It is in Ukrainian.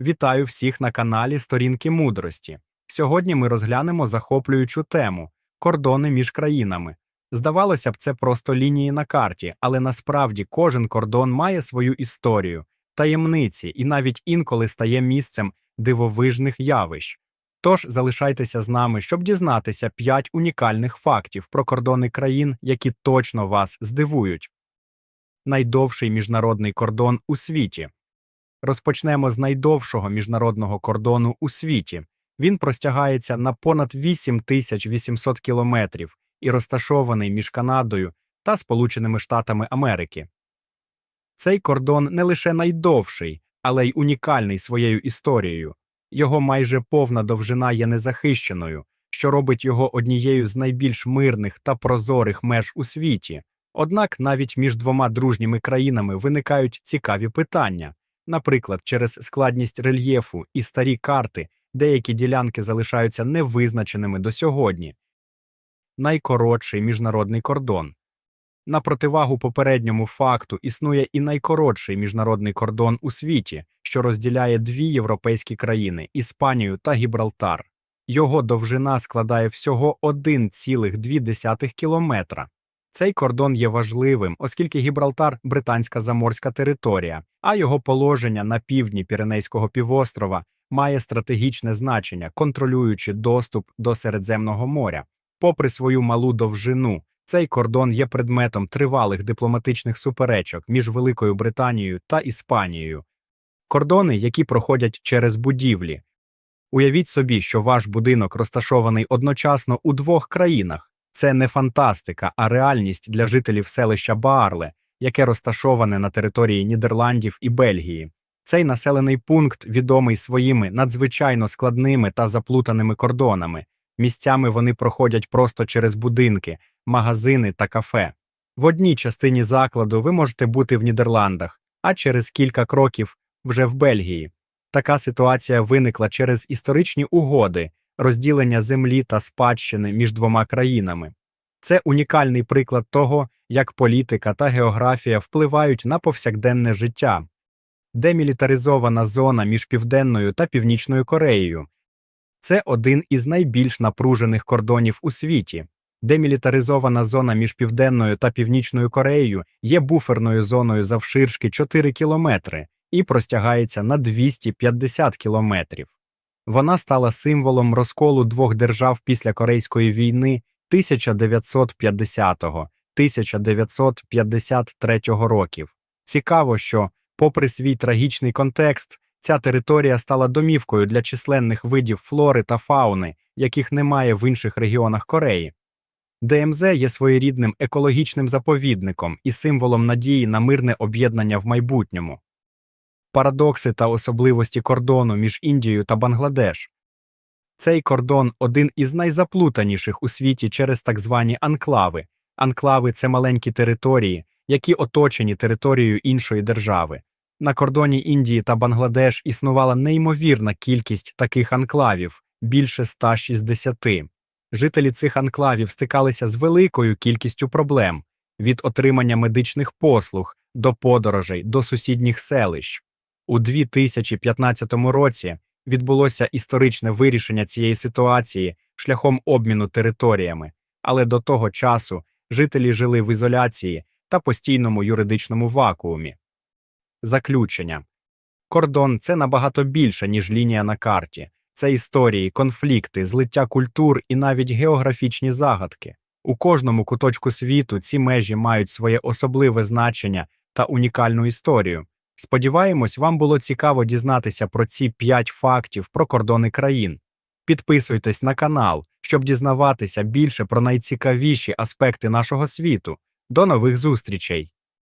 Вітаю всіх на каналі Сторінки мудрості. Сьогодні ми розглянемо захоплюючу тему кордони між країнами. Здавалося б, це просто лінії на карті, але насправді кожен кордон має свою історію, таємниці і навіть інколи стає місцем дивовижних явищ. Тож залишайтеся з нами, щоб дізнатися 5 унікальних фактів про кордони країн, які точно вас здивують. Найдовший міжнародний кордон у світі. Розпочнемо з найдовшого міжнародного кордону у світі. Він простягається на понад 8800 кілометрів і розташований між Канадою та Сполученими Штатами Америки. Цей кордон не лише найдовший, але й унікальний своєю історією. Його майже повна довжина є незахищеною, що робить його однією з найбільш мирних та прозорих меж у світі. Однак навіть між двома дружніми країнами виникають цікаві питання. Наприклад, через складність рельєфу і старі карти деякі ділянки залишаються невизначеними до сьогодні. Найкоротший міжнародний кордон. На противагу попередньому факту існує і найкоротший міжнародний кордон у світі, що розділяє дві європейські країни Іспанію та Гібралтар. Його довжина складає всього 1,2 кілометра. Цей кордон є важливим, оскільки Гібралтар британська заморська територія, а його положення на півдні Піренейського півострова має стратегічне значення, контролюючи доступ до Середземного моря. Попри свою малу довжину, цей кордон є предметом тривалих дипломатичних суперечок між Великою Британією та Іспанією. Кордони, які проходять через будівлі. Уявіть собі, що ваш будинок розташований одночасно у двох країнах. Це не фантастика, а реальність для жителів селища Баарле, яке розташоване на території Нідерландів і Бельгії. Цей населений пункт відомий своїми надзвичайно складними та заплутаними кордонами. Місцями вони проходять просто через будинки, магазини та кафе. В одній частині закладу ви можете бути в Нідерландах, а через кілька кроків вже в Бельгії. Така ситуація виникла через історичні угоди, розділення землі та спадщини між двома країнами. Це унікальний приклад того, як політика та географія впливають на повсякденне життя. Демілітаризована зона між Південною та Північною Кореєю це один із найбільш напружених кордонів у світі. Демілітаризована зона між Південною та Північною Кореєю є буферною зоною завширшки 4 кілометри і простягається на 250 кілометрів. Вона стала символом розколу двох держав після Корейської війни 1950-1953 років. Цікаво, що, попри свій трагічний контекст, ця територія стала домівкою для численних видів флори та фауни, яких немає в інших регіонах Кореї. ДМЗ є своєрідним екологічним заповідником і символом надії на мирне об'єднання в майбутньому. Парадокси та особливості кордону між Індією та Бангладеш. Цей кордон один із найзаплутаніших у світі через так звані анклави. Анклави це маленькі території, які оточені територією іншої держави. На кордоні Індії та Бангладеш існувала неймовірна кількість таких анклавів більше 160. Жителі цих анклавів стикалися з великою кількістю проблем від отримання медичних послуг до подорожей до сусідніх селищ. У 2015 році відбулося історичне вирішення цієї ситуації шляхом обміну територіями, але до того часу жителі жили в ізоляції та постійному юридичному вакуумі. Заключення кордон це набагато більше, ніж лінія на карті. Це історії, конфлікти, злиття культур і навіть географічні загадки. У кожному куточку світу ці межі мають своє особливе значення та унікальну історію. Сподіваємось, вам було цікаво дізнатися про ці 5 фактів про кордони країн. Підписуйтесь на канал, щоб дізнаватися більше про найцікавіші аспекти нашого світу. До нових зустрічей!